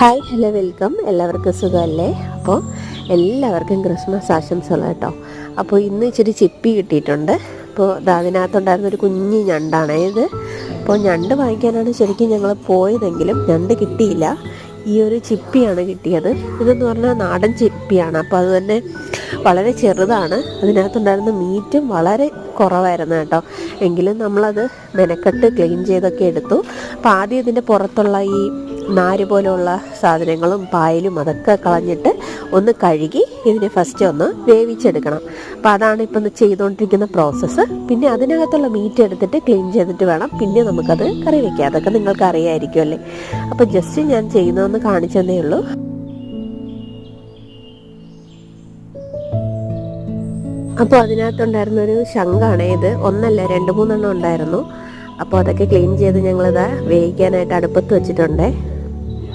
Hi hello welcome. എല്ലാവർക്കും സുഖമല്ലേ? അപ്പോൾ എല്ലാവർക്കും ക്രിസ്മസ് ആശംസകൾ കേട്ടോ. അപ്പോൾ ഇന്ന് ഇച്ചിരി ചിപ്പി കിട്ടിയിട്ടുണ്ട്. അപ്പോൾ അതിനകത്തുണ്ടായിരുന്ന ഒരു കുഞ്ഞു ഞണ്ടാണ്. ഇത് അപ്പോൾ ഞണ്ട് വാങ്ങിക്കാനാണ് ശരിക്കും ഞങ്ങൾ പോയതെങ്കിലും ഞണ്ട് കിട്ടിയില്ല. ഈ ഒരു ചിപ്പിയാണ് കിട്ടിയത്. ഇതെന്ന് പറഞ്ഞാൽ നാടൻ ചിപ്പിയാണ്. അപ്പോൾ അത് തന്നെ വളരെ ചെറുതാണ്. അതിനകത്തുണ്ടായിരുന്ന മീറ്റും വളരെ കുറവായിരുന്നു കേട്ടോ. എങ്കിലും നമ്മളത് മെനക്കെട്ട് ക്ലീൻ ചെയ്തൊക്കെ എടുത്തു. അപ്പോൾ ആദ്യം ഇതിന്റെ പുറത്തുള്ള ഈ നാര് പോലെയുള്ള സാധനങ്ങളും പായലും അതൊക്കെ കളഞ്ഞിട്ട് ഒന്ന് കഴുകി ഇതിനെ ഫസ്റ്റ് ഒന്ന് വേവിച്ചെടുക്കണം. അപ്പോൾ അതാണ് ഇപ്പം ചെയ്തുകൊണ്ടിരിക്കുന്ന പ്രോസസ്സ് പിന്നെ അതിനകത്തുള്ള മീറ്റ് എടുത്തിട്ട് ക്ലീൻ ചെയ്തിട്ട് വേണം. പിന്നെ നമുക്കത് കറി വയ്ക്കാം അതൊക്കെ നിങ്ങൾക്ക് അറിയാമായിരിക്കും അല്ലേ? അപ്പോൾ ജസ്റ്റ് ഞാൻ ചെയ്യുന്നതെന്ന് കാണിച്ചതേ ഉള്ളൂ. അപ്പോൾ അതിനകത്തുണ്ടായിരുന്ന ഒരു ശങ്കാണ് ഇത്. ഒന്നല്ല രണ്ട് മൂന്നെണ്ണം ഉണ്ടായിരുന്നു. അപ്പോൾ അതൊക്കെ ക്ലീൻ ചെയ്ത് ഞങ്ങളിത് വേവിക്കാനായിട്ട് അടുപ്പത്ത് വെച്ചിട്ടുണ്ട്.